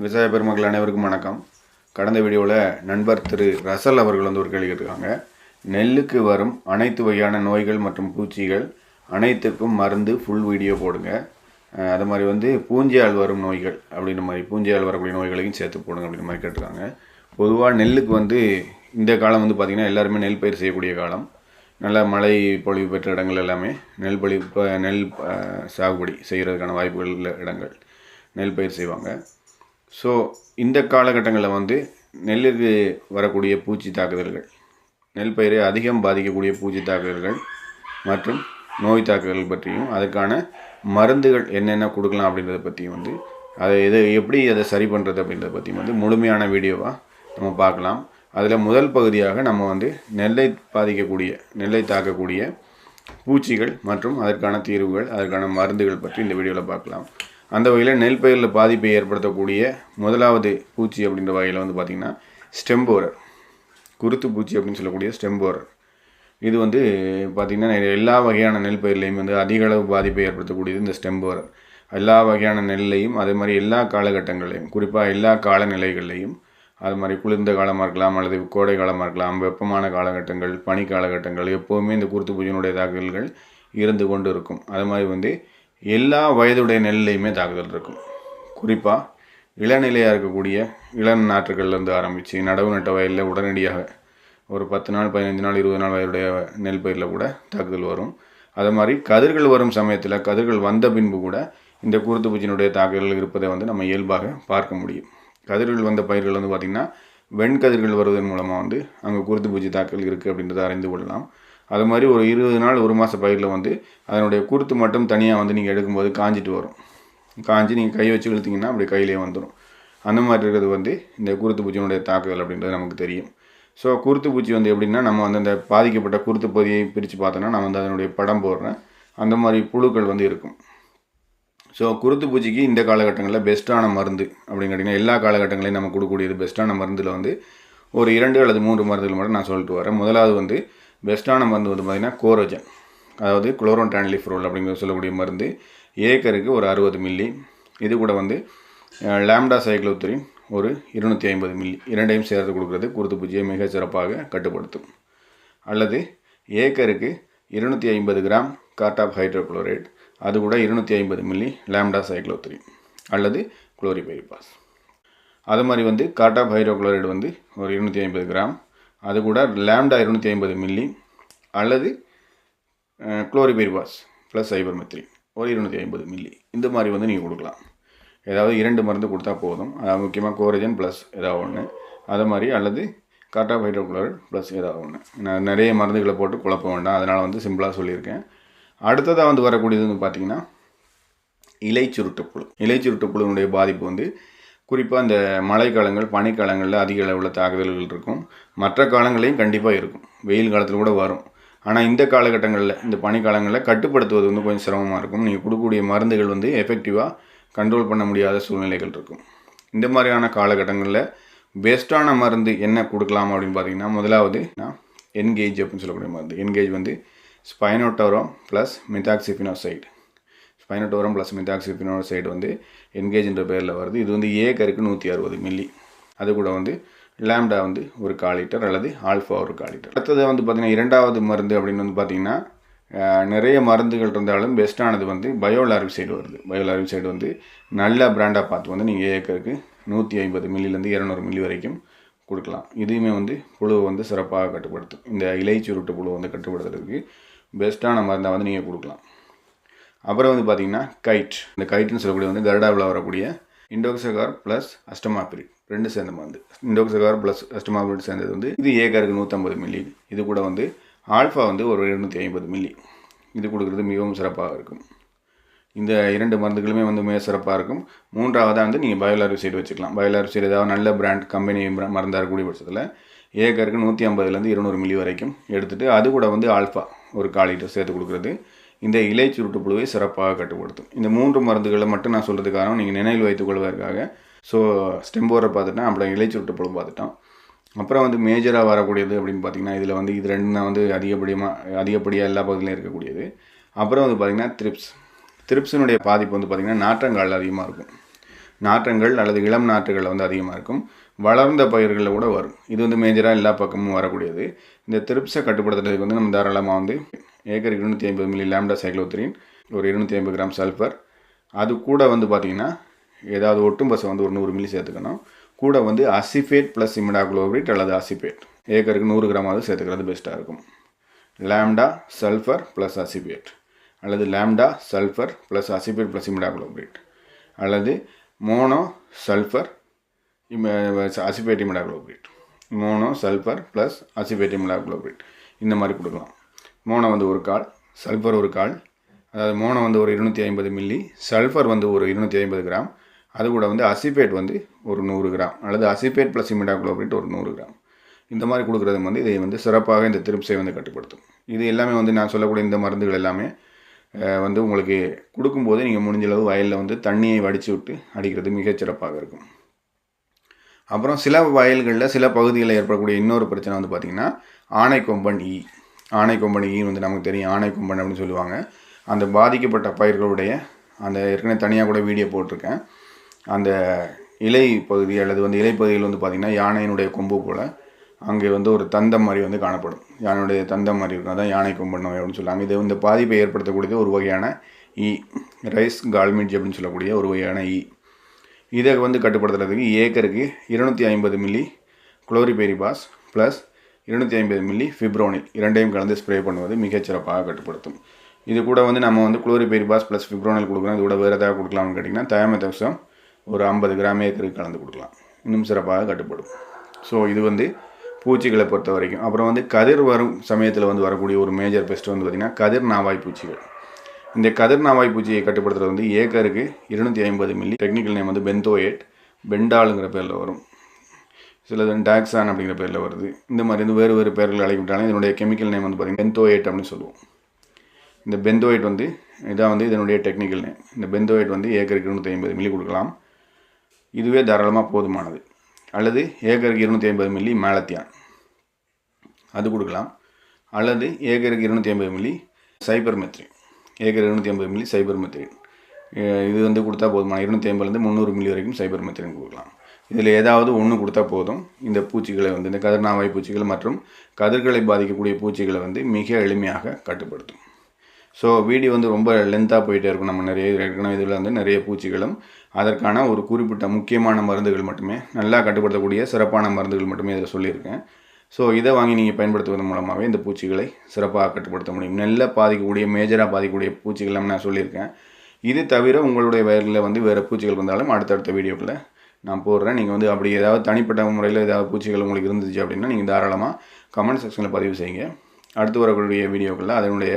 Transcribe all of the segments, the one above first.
விவசாய பெருமக்கள் அனைவருக்கும் வணக்கம். கடந்த வீடியோவில் நண்பர் திரு ரசல் அவர்கள் வந்து ஒரு கேள்வி கேட்டிருக்காங்க. நெல்லுக்கு வரும் அனைத்து வகையான நோய்கள் மற்றும் பூச்சிகள் அனைத்துக்கும் மருந்து ஃபுல் வீடியோ போடுங்க. அது மாதிரி வந்து பூஞ்சியால் வரும் நோய்கள் அப்படின்ற மாதிரி பூஞ்சியால் வரக்கூடிய நோய்களையும் சேர்த்து போடுங்க அப்படின்ற மாதிரி கேட்டிருக்காங்க. பொதுவாக நெல்லுக்கு வந்து இந்த காலம் வந்து பார்த்திங்கன்னா எல்லாருமே நெல் பயிர் செய்யக்கூடிய காலம். நல்ல மழை பொழிவு பெற்ற இடங்கள் எல்லாமே நெல் பொழிவு இப்போ நெல் சாகுபடி செய்கிறதுக்கான வாய்ப்புகள் உள்ள இடங்கள் நெல் பயிர் செய்வாங்க. ஸோ இந்த காலகட்டங்களில் வந்து நெல்லுக்கு வரக்கூடிய பூச்சி தாக்குதல்கள் நெல் பயிரை அதிகம் பாதிக்கக்கூடிய பூச்சி தாக்குதல்கள் மற்றும் நோய் தாக்குதல் பற்றியும் அதுக்கான மருந்துகள் என்னென்ன கொடுக்கலாம் அப்படின்றத பற்றியும் வந்து அதை எது எப்படி அதை சரி பண்ணுறது அப்படின்றத பற்றியும் வந்து முழுமையான வீடியோவாக நம்ம பார்க்கலாம். அதில் முதல் பகுதியாக நம்ம வந்து நெல்லை பாதிக்கக்கூடிய நெல்லை தாக்கக்கூடிய பூச்சிகள் மற்றும் அதற்கான தீர்வுகள் அதற்கான மருந்துகள் பற்றி இந்த வீடியோவில் பார்க்கலாம். அந்த வகையில் நெல் பயிரில் பாதிப்பை ஏற்படுத்தக்கூடிய முதலாவது பூச்சி அப்படின்ற வகையில் வந்து பார்த்திங்கன்னா ஸ்டெம்போரர் குருத்து பூச்சி அப்படின்னு சொல்லக்கூடிய ஸ்டெம்போரர் இது வந்து பார்த்திங்கன்னா எல்லா வகையான நெல் பயிர்லையும் வந்து அதிக அளவு பாதிப்பை ஏற்படுத்தக்கூடியது இந்த ஸ்டெம்போரர் எல்லா வகையான நெல்லையும் அதே மாதிரி எல்லா காலகட்டங்களையும் குறிப்பாக எல்லா காலநிலைகள்லையும் அது மாதிரி குளிர்ந்த காலமாக இருக்கலாம் அல்லது கோடை காலமாக இருக்கலாம் வெப்பமான காலகட்டங்கள் பனி காலகட்டங்கள் எப்போவுமே இந்த குருத்து பூச்சியினுடைய தாக்குதல்கள் இருந்து கொண்டு இருக்கும். அது மாதிரி வந்து எல்லா வயதுடைய நெல்லையுமே தாக்குதல் இருக்கும். குறிப்பாக இளநிலையாக இருக்கக்கூடிய இளம் நாற்றுகள்லேருந்து ஆரம்பித்து நடவு நட்ட வயலில் உடனடியாக ஒரு பத்து நாள் பதினஞ்சு நாள் இருபது நாள் வயதுடைய நெல் பயிரில் கூட தாக்குதல் வரும். அது மாதிரி கதிர்கள் வரும் சமயத்தில் கதிர்கள் வந்த பின்பு கூட இந்த குருத்து பூச்சியினுடைய தாக்குதல் இருப்பதை வந்து நம்ம இயல்பாக பார்க்க முடியும். கதிர்கள் வந்த பயிர்கள் வந்து பார்த்திங்கன்னா வெண்கதிர்கள் வருவதன் மூலமாக வந்து அங்கே குருத்து பூச்சி தாக்கல் இருக்குது அப்படின்றத அறிந்து கொள்ளலாம். அது மாதிரி ஒரு இருபது நாள் ஒரு மாத பயிரில் வந்து அதனுடைய குருத்து மட்டும் தனியாக வந்து நீங்கள் எடுக்கும்போது காஞ்சிட்டு வரும். காஞ்சி நீங்கள் கை வச்சு இழுத்தீங்கன்னா அப்படி கையிலே வந்துடும் அந்த மாதிரி இருக்கிறது வந்து இந்த குருத்து பூச்சியினுடைய தாக்குதல் அப்படின்றது நமக்கு தெரியும். ஸோ குருத்து பூச்சி வந்து எப்படின்னா நம்ம வந்து அந்த பாதிக்கப்பட்ட குருத்து பகுதியை பிரித்து பார்த்தோன்னா நான் வந்து அதனுடைய படம் போடுறேன். அந்த மாதிரி புழுக்கள் வந்து இருக்கும். ஸோ குருத்து பூச்சிக்கு இந்த காலகட்டங்களில் பெஸ்ட்டான மருந்து அப்படின்னு கேட்டிங்கன்னா எல்லா காலகட்டங்களையும் நம்ம கொடுக்கக்கூடியது பெஸ்ட்டான மருந்தில் வந்து ஒரு இரண்டு அல்லது மூன்று மருந்துகள் மட்டும் நான் சொல்லிட்டு வரேன். முதலாவது வந்து பெஸ்ட்டான மருந்து வந்து பார்த்திங்கன்னா கோரோஜன். அதாவது குளோரோன் டான்லிஃப்ரோல் அப்படிங்கிற சொல்லக்கூடிய மருந்து. ஏக்கருக்கு ஒரு அறுபது மில்லி. இது கூட வந்து லேம்டா சைக்ளோத்திரின் ஒரு இருநூற்றி ஐம்பது மில்லி. இரண்டையும் சேர்த்து கொடுக்குறது குருத்து பூச்சியை மிக சிறப்பாக கட்டுப்படுத்தும். அல்லது ஏக்கருக்கு இருநூற்றி ஐம்பது கிராம் கார்டாப் ஹைட்ரோக்ளோரைட். அது கூட இருநூற்றி ஐம்பது மில்லி லேம்டா சைக்ளோத்ரி அல்லது குளோரிபைரிபாஸ். அது மாதிரி வந்து கார்டாப் ஹைட்ரோக்ளோரைடு வந்து ஒரு இருநூற்றி ஐம்பது கிராம். அது கூட லேம்டா இருநூற்றி ஐம்பது மில்லி அல்லது குளோரிபைரிபாஸ் ப்ளஸ் சைபர்மெத்ரின் ஒரு இருநூற்றி ஐம்பது மில்லி. இந்த மாதிரி வந்து நீங்கள் கொடுக்கலாம். ஏதாவது இரண்டு மருந்து கொடுத்தா போதும். அதாவது முக்கியமாக கோரஜன் ப்ளஸ் ஏதாவது ஒன்று அது மாதிரி அல்லது கார்டாப் ஹைட்ரோகுளோரைட் ப்ளஸ் ஏதாவது ஒன்று நான் நிறைய மருந்துகளை போட்டு குழப்ப வேண்டாம். அதனால் வந்து சிம்பிளாக சொல்லியிருக்கேன். அடுத்ததாக வந்து வரக்கூடியது வந்து பார்த்திங்கன்னா இலை சுருட்டுப்புழு. இலை சுருட்டுப்புழுனுடைய பாதிப்பு வந்து குறிப்பாக இந்த மழைக்காலங்கள் பனிக்காலங்களில் அதிக அளவில் தாக்குதல்கள் இருக்கும். மற்ற காலங்களையும் கண்டிப்பாக இருக்கும். வெயில் காலத்தில் கூட வரும். ஆனால் இந்த காலகட்டங்களில் இந்த பனிக்காலங்களில் கட்டுப்படுத்துவது வந்து கொஞ்சம் சிரமமாக இருக்கும். நீங்கள் கொடுக்கக்கூடிய மருந்துகள் வந்து எஃபெக்டிவாக கண்ட்ரோல் பண்ண முடியாத சூழ்நிலைகள் இருக்கும். இந்த மாதிரியான காலகட்டங்களில் பெஸ்ட்டான மருந்து என்ன கொடுக்கலாம் அப்படின்னு பார்த்தீங்கன்னா முதலாவது நான் என்கேஜ் அப்படின்னு சொல்லக்கூடிய மருந்து. என்கேஜ் வந்து ஸ்பைனோட்டோரோ ப்ளஸ் மித்தாக்சிஃபினோசைடு ஸ்பைனோட்டோரம் ப்ளஸ் மித்தாக்சிஃபினோசைடு வந்து என்கேஜ்ன்ற பேரில் வருது. இது வந்து ஏக்கருக்கு நூற்றி அறுபது மில்லி அது கூட வந்து லேம்டா வந்து ஒரு கால் லிட்டர் அல்லது ஆல்ஃபா ஒரு கால் லிட்டர் அடுத்தது வந்து பார்த்திங்கன்னா இரண்டாவது மருந்து அப்படின்னு வந்து பார்த்திங்கன்னா நிறைய மருந்துகள் இருந்தாலும் பெஸ்ட்டானது வந்து பயோலாரிசைடு வருது. பயோலாரிசைடு வந்து நல்ல பிராண்டாக பார்த்து வந்து நீங்கள் ஏக்கருக்கு நூற்றி ஐம்பது மில்லிலேருந்து இரநூறு மில்லி வரைக்கும் கொடுக்கலாம். இதுவுமே வந்து புழுவை வந்து சிறப்பாக கட்டுப்படுத்தும். இந்த இலை சுருட்டு புழு வந்து கட்டுப்படுத்துறதுக்கு பெஸ்ட்டான மருந்தை வந்து நீங்கள் கொடுக்கலாம். அப்புறம் வந்து பார்த்தீங்கன்னா கைட் இந்த கைட்டுன்னு சொல்லக்கூடிய வந்து கருடாவில் வரக்கூடிய இண்டோக்சகார் ப்ளஸ் அஸ்டமாபிரிட் ரெண்டு சேர்ந்த மருந்து இண்டோக்சகார் ப்ளஸ் அஸ்டமாபிரிட் சேர்ந்தது வந்து இது ஏக்கருக்கு நூற்றம்பது மில்லி இது கூட வந்து ஆல்ஃபா வந்து ஒரு இரநூத்தி ஐம்பது மில்லி இது கொடுக்குறது மிகவும் சிறப்பாக இருக்கும். இந்த இரண்டு மருந்துகளுமே வந்து மிக சிறப்பாக இருக்கும். மூன்றாவதாக வந்து நீங்கள் பயோலாரிசைடு வச்சுக்கலாம். பயோலாரிசைடு ஏதாவது நல்ல பிராண்ட் கம்பெனி மருந்தாக இருக்கக்கூடிய பட்சத்தில் ஏக்கருக்கு நூற்றி ஐம்பதுலேருந்து இருநூறு மில்லி வரைக்கும் எடுத்துகிட்டு அது கூட வந்து ஆல்ஃபா ஒரு கால் லிட்டர் சேர்த்து கொடுக்குறது. இந்த இலை சுருட்டு புழுவை சிறப்பாக கட்டுப்படுத்தும். இந்த மூன்று மருந்துகளை மட்டும் நான் சொல்கிறதுக்காக நீங்கள் நினைவில் வைத்துக் கொள்வதற்காக. ஸோ ஸ்டெம்போரை பார்த்துட்டேன் அப்புறம் இலை சுருட்டு புழு பார்த்துட்டோம். அப்புறம் வந்து மேஜராக வரக்கூடியது அப்படின்னு பார்த்தீங்கன்னா இதில் வந்து இது ரெண்டு தான் வந்து அதிகப்படியமாக அதிகப்படியாக எல்லா பகுதியிலும் இருக்கக்கூடியது. அப்புறம் வந்து பார்த்திங்கன்னா த்ரிப்ஸ் த்ரிப்ஸினுடைய பாதிப்பு வந்து பார்த்திங்கன்னா நாற்றங்கள் அதிகமாக இருக்கும். நாற்றங்கள் அல்லது இளம் நாற்றுகள் வந்து அதிகமாக இருக்கும். வளர்ந்த பயிர்களில் கூட வரும். இது வந்து மேஜராக எல்லா பக்கமும் வரக்கூடியது. இந்த திருப்ஸை கட்டுப்படுத்துறதுக்கு வந்து நம்ம தாராளமாக வந்து ஏக்கருக்கு இருநூற்றி ஐம்பது மில்லி லேம்டா சைக்ளோத்ரின் ஒரு இருநூற்றி ஐம்பது கிராம் சல்ஃபர் அது கூட வந்து பார்த்திங்கன்னா ஏதாவது ஒட்டும் பசை வந்து ஒரு நூறு மில்லி சேர்த்துக்கணும். கூட வந்து அசிஃபேட் ப்ளஸ் இமிடாகுளோபிரேட் அல்லது அசிபேட். ஏக்கருக்கு நூறு கிராமாவது சேர்த்துக்கிறது பெஸ்ட்டாக இருக்கும். லேம்டா சல்ஃபர் ப்ளஸ் அசிபேட் அல்லது lambda sulphur plus acephate plus imidacloprid அல்லது mono sulphur acephate imidacloprid mono sulphur plus acephate imidacloprid இந்த மாதிரி கொடுக்கலாம். மோனோ வந்து ஒரு கால் சல்ஃபர் ஒரு கால். அதாவது மோனோ வந்து ஒரு இருநூற்றி ஐம்பது மில்லி சல்ஃபர் வந்து ஒரு இருநூற்றி ஐம்பது கிராம். அது கூட வந்து அசிபேட் வந்து ஒரு நூறு கிராம் அல்லது அசிபேட் ப்ளஸ் இமிடாகுளோபிரேட் ஒரு நூறு கிராம். இந்த மாதிரி கொடுக்குறது வந்து இதை வந்து சிறப்பாக இந்த திருப்சை வந்து கட்டுப்படுத்தும். இது எல்லாமே வந்து நான் சொல்லக்கூடிய இந்த மருந்துகள் எல்லாமே வந்து உங்களுக்கு கொடுக்கும்போது நீங்கள் முடிஞ்சளவு வயலில் வந்து தண்ணியை வடித்து விட்டு அடிக்கிறது மிகச்சிறப்பாக இருக்கும். அப்புறம் சில வயல்களில் சில பகுதிகளில் ஏற்படக்கூடிய இன்னொரு பிரச்சனை வந்து பார்த்திங்கன்னா ஆனைக்கொம்பன் ஈ. ஆனைக்கொம்பன் ஈ வந்து நமக்கு தெரியும். ஆனைக்கொம்பன் அப்படின்னு சொல்லுவாங்க. அந்த பாதிக்கப்பட்ட பயிர்களுடைய அந்த ஏற்கனவே தனியாக கூட வீடியோ போட்டிருக்கேன். அந்த இலை பகுதி அல்லது வந்து இலை பகுதியில் வந்து பார்த்திங்கன்னா யானையினுடைய கொம்பு போல் அங்கே வந்து ஒரு தந்தம் மாதிரி வந்து காணப்படும். யானையுடைய தந்தம் மாதிரி இருக்கும். அதான் யானை கொம்பன் நோய் அப்படின்னு சொல்லுவாங்க. இது இந்த பாதிப்பை ஏற்படுத்தக்கூடியது ஒரு வகையான ஈ. ரைஸ் கால்மிட்ஜ் அப்படின்னு சொல்லக்கூடிய ஒரு வகையான ஈ. இதை வந்து கட்டுப்படுத்துறதுக்கு ஏக்கருக்கு இருநூற்றி ஐம்பது மில்லி குளோரிபெரிபாஸ் ப்ளஸ் இருநூற்றி ஐம்பது மில்லி ஃபிப்ரோனில் இரண்டையும் கலந்து ஸ்ப்ரே பண்ணுவது மிகச்சிறப்பாக கட்டுப்படுத்தும். இது கூட வந்து நம்ம வந்து குளோரிபெரிபாஸ் ப்ளஸ் ஃபிப்ரோனில் கொடுக்குறோம் இது கூட வேறு ஏதாவது கொடுக்கலாம்னு கேட்டிங்கன்னா தயாமத்தவசம் ஒரு ஐம்பது கிராம் ஏக்கருக்கு கலந்து கொடுக்கலாம். இன்னும் சிறப்பாக கட்டுப்படும். ஸோ இது வந்து பூச்சிகளை பொறுத்த வரைக்கும் அப்புறம் வந்து கதிர் வரும் சமயத்தில் வந்து வரக்கூடிய ஒரு மேஜர் பெஸ்ட் வந்து பார்த்திங்கன்னா கதிர் நாவாய் பூச்சிகள். இந்த கதிர் நாவாய் பூச்சியை கட்டுப்படுத்துறது வந்து ஏக்கருக்கு இருநூற்றி ஐம்பது மில்லி டெக்னிக்கல் நேம் வந்து பென்தோயேட் பெண்டாலுங்கிற பேரில் வரும். சிலது டாக்ஸான் அப்படிங்கிற பேரில் வருது. இந்த மாதிரி வந்து வேறு வேறு பேர்கள் அழைக்கப்பட்டாலும் இதனுடைய கெமிக்கல் நேம் வந்து பார்த்திங்கன்னா பென்தோயேட் அப்படின்னு சொல்லுவோம். இந்த பென்தோயேட் வந்து இதான் வந்து இதனுடைய டெக்னிக்கல் நேம் இந்த பெந்தோயேட் வந்து ஏக்கருக்கு இருநூற்றி ஐம்பது மில்லி கொடுக்கலாம். இதுவே தாராளமாக போதுமானது. அல்லது ஏக்கருக்கு இருநூற்றி ஐம்பது மில்லி மேலத்தியான் அது கொடுக்கலாம். அல்லது ஏக்கருக்கு இருநூற்றி ஐம்பது மில்லி சைபர் மெத்ரின் ஏக்கர் இருநூற்றி ஐம்பது மில்லி சைபர் மெத்திரின் இது வந்து கொடுத்தா போதுமான இருநூற்றி ஐம்பதுலேருந்து முந்நூறு மில்லி வரைக்கும் சைபர் மெத்திரின் கொடுக்கலாம். இதில் ஏதாவது ஒன்று கொடுத்தா போதும். இந்த பூச்சிகளை வந்து இந்த கதிர்நாவாய் பூச்சிகள் மற்றும் கதிர்களை பாதிக்கக்கூடிய பூச்சிகளை வந்து மிக எளிமையாக கட்டுப்படுத்தும். ஸோ வீடியோ வந்து ரொம்ப லென்த்தாக போயிட்டே இருக்கும். நம்ம நிறைய ஏற்கனவே இதில் வந்து நிறைய பூச்சிகளும் அதற்கான ஒரு குறிப்பிட்ட முக்கியமான மருந்துகள் மட்டுமே நல்லா கட்டுப்படுத்தக்கூடிய சிறப்பான மருந்துகள் மட்டுமே இதில் சொல்லியிருக்கேன். ஸோ இதை வாங்கி நீங்கள் பயன்படுத்துவதன் மூலமாகவே இந்த பூச்சிகளை சிறப்பாக கட்டுப்படுத்த முடியும். நல்ல பாதிக்கக்கூடிய மேஜராக பாதிக்கக்கூடிய பூச்சிகள் நான் சொல்லியிருக்கேன். இது தவிர உங்களுடைய வயரில் வந்து வேறு பூச்சிகள் வந்தாலும் அடுத்தடுத்த வீடியோக்களில் நான் போடுறேன். நீங்கள் வந்து அப்படி ஏதாவது தனிப்பட்ட முறையில் ஏதாவது பூச்சிகள் உங்களுக்கு இருந்துச்சு அப்படின்னா நீங்கள் தாராளமாக கமெண்ட் செக்ஷனில் பதிவு செய்யுங்க. அடுத்து வரக்கூடிய வீடியோக்களில் அதனுடைய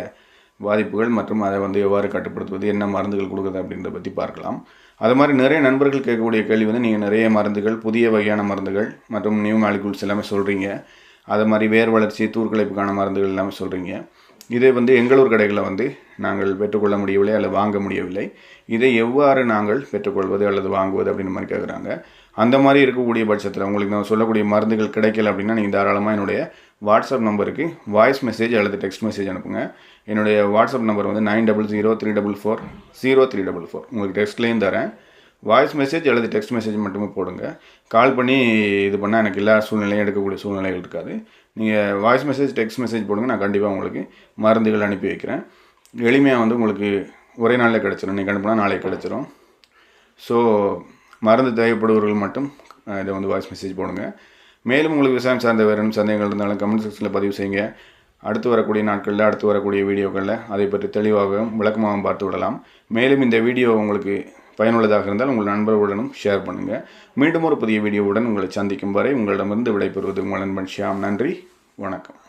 பாதிப்புகள் மற்றும் அதை வந்து எவ்வாறு கட்டுப்படுத்துவது என்ன மருந்துகள் கொடுக்குறது அப்படின்றத பற்றி பார்க்கலாம். அது மாதிரி நிறைய நண்பர்கள் கேட்கக்கூடிய கேள்வி வந்து நீங்கள் நிறைய மருந்துகள் புதிய வகையான மருந்துகள் மற்றும் நியூ மாலிகூல்ஸ் எல்லாமே சொல்கிறீங்க அது மாதிரி வேர் வளர்ச்சி தூர்க்கலைப்புக்கான மருந்துகள் எல்லாமே சொல்கிறீங்க இதை வந்து எங்களூர் கடைகளில் வந்து நாங்கள் பெற்றுக்கொள்ள முடியவில்லை அல்லது வாங்க முடியவில்லை. இதை எவ்வாறு நாங்கள் பெற்றுக்கொள்வது அல்லது வாங்குவது அப்படின்னு மாதிரி கேட்குறாங்க அந்த மாதிரி இருக்கக்கூடிய பட்சத்தில் உங்களுக்கு நான் சொல்லக்கூடிய மருந்துகள் கிடைக்கல அப்படின்னா நீங்கள் தாராளமாக என்னுடைய வாட்ஸ்அப் நம்பருக்கு வாய்ஸ் மெசேஜ் அல்லது டெக்ஸ்ட் மெசேஜ் அனுப்புங்க. என்னுடைய வாட்ஸ்அப் நம்பர் வந்து nine double zero three double four zero three double four உங்களுக்கு டெக்ஸ்ட்லேயும் தரேன். வாய்ஸ் மெசேஜ் அல்லது டெக்ஸ்ட் மெசேஜ் மட்டுமே போடுங்க. கால் பண்ணி இது பண்ணால் எனக்கு எல்லா சூழ்நிலையும் எடுக்கக்கூடிய சூழ்நிலைகள் இருக்காது. நீங்கள் வாய்ஸ் மெசேஜ் டெக்ஸ்ட் மெசேஜ் போடுங்க நான் கண்டிப்பாக உங்களுக்கு மருந்துகள் அனுப்பி வைக்கிறேன். எளிமையாக வந்து உங்களுக்கு ஒரே நாளில் கிடச்சிரும். நீங்கள் அனுப்புனா நாளைக்கு கிடச்சிரும். ஸோ மருந்து தேவைப்படுபவர்கள் மட்டும் இதை வந்து வாய்ஸ் மெசேஜ் போடுங்க. மேலும் உங்களுக்கு விவசாயம் சார்ந்த வேறு சந்தேகங்கள் இருந்தாலும் கமெண்ட் செக்ஷனில் பதிவு செய்யுங்க. அடுத்து வரக்கூடிய நாட்களில் அடுத்து வரக்கூடிய வீடியோக்களில் அதை பற்றி தெளிவாகவும் விளக்கமாகவும் பார்த்து விடலாம். மேலும் இந்த வீடியோ உங்களுக்கு பயனுள்ளதாக இருந்தால் உங்கள் நண்பர்களுடனும் ஷேர் பண்ணுங்கள் மீண்டும் ஒரு புதிய வீடியோவுடன் உங்களை சந்திக்கும் வரை உங்களிடமிருந்து விடைபெறுவது உங்கள் நண்பன் ஷியாம். நன்றி வணக்கம்.